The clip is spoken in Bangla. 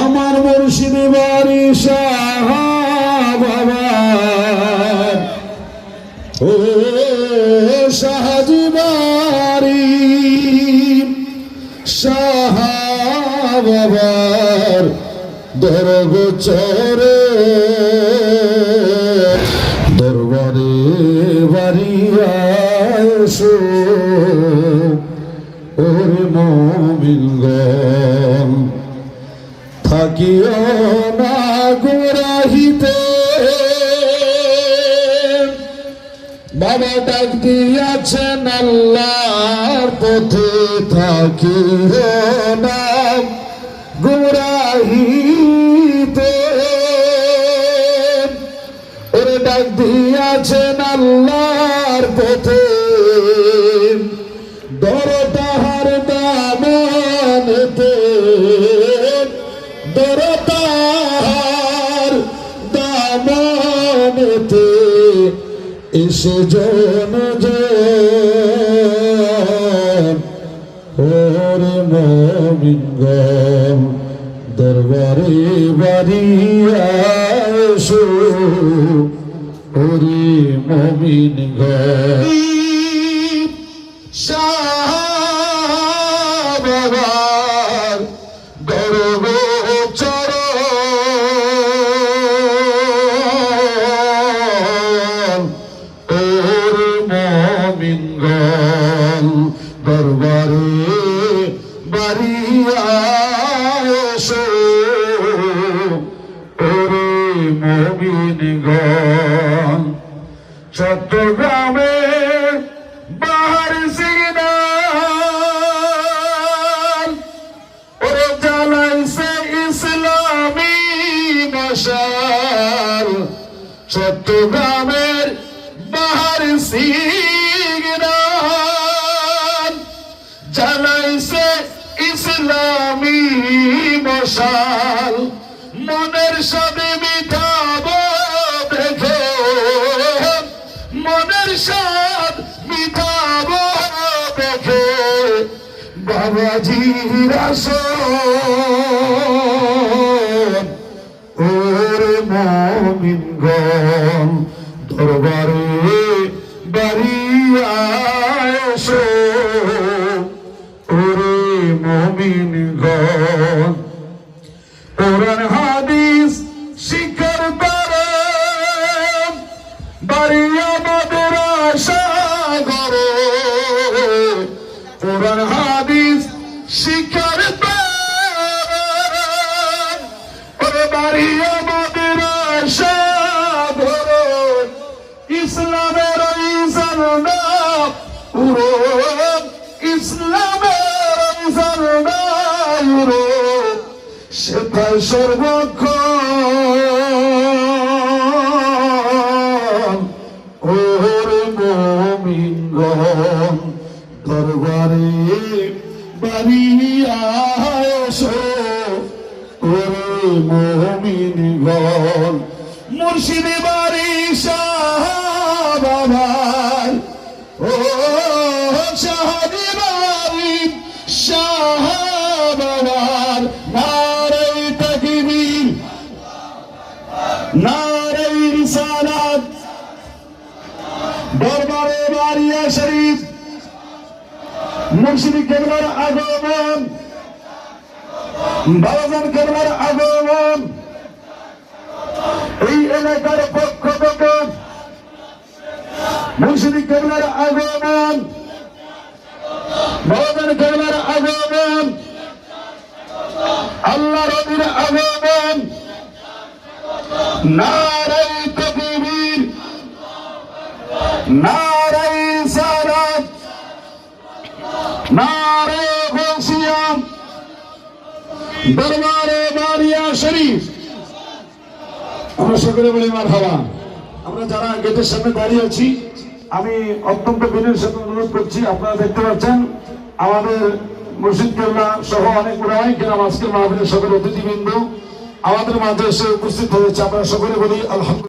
আমার মুর্শিদ বাড়ি শাহ বাবা। ও শাহাজি বাড়ি। শাহ বাবার দরগোচরে দরবারে বাড়ি আসো ওরে মমিনগণ থাকিও না গোরাহিতে বাবা ডাক দিয়াছেন আল্লাহর পথে থাকিও না দিয়াছেন আল্লাহর পথে। দর তাহার দামানতে দর তাহার দামানতে এসে জন ওরে মমিনগণ দরবারে বাড়ি আসো ওরে মমিনগণ বাবার গর্ব চরণ ওর মমিনগণ দরবারে ওরে চট্টগ্রামে বাহার সিগনাল ওরে জ্বালাইছে ইসলামী মশাল চট্টগ্রামের বাহার সিগনাল জ্বালাইছে ইসলামী মশাল মনের সাথ মিঠাবো দেখে। বাবাজির ওরে মমিনগণ দরবারে বাড়ি আসো ওরে মমিনগণ কোরআন, হাদিস শিক্ষার বাড়ি করো কোরআন হাদিস দ্বারা ওরে বাড়ি আমাদের করো ইসলামের ইসলামা পুরো ইসলামের ইসলামা পুরো সেটাই সর্বক্ষণ বাড়ি আসো ওরে মমিনগণ মুর্শিদে বাড়ি বাবার, ও শাহাদি বাড়ি শাহ বাবার। নারাই তাকবীর নারাই রিসালাত। দরবারে বারিয়া শরীফ মুর্শিদি কেবলার আগমন। বাবাজান কেবলার আগমন। এই এলাকার পক্ষ থেকে মুর্শিদি কেবলার আগমন। বাবাজান কেবলার আগমন। আল্লাহ রবির আগমন। নারাই তকবীর। নারাই যারা গেটের সামনে দাঁড়িয়ে আছি, আমি অত্যন্ত সাথে অনুরোধ করছি, আপনারা দেখতে পাচ্ছেন, আমাদের আমাদের মাঝে এসে উপস্থিত হয়েছে। আমরা সকলে বলি আলহামদুলিল্লাহ।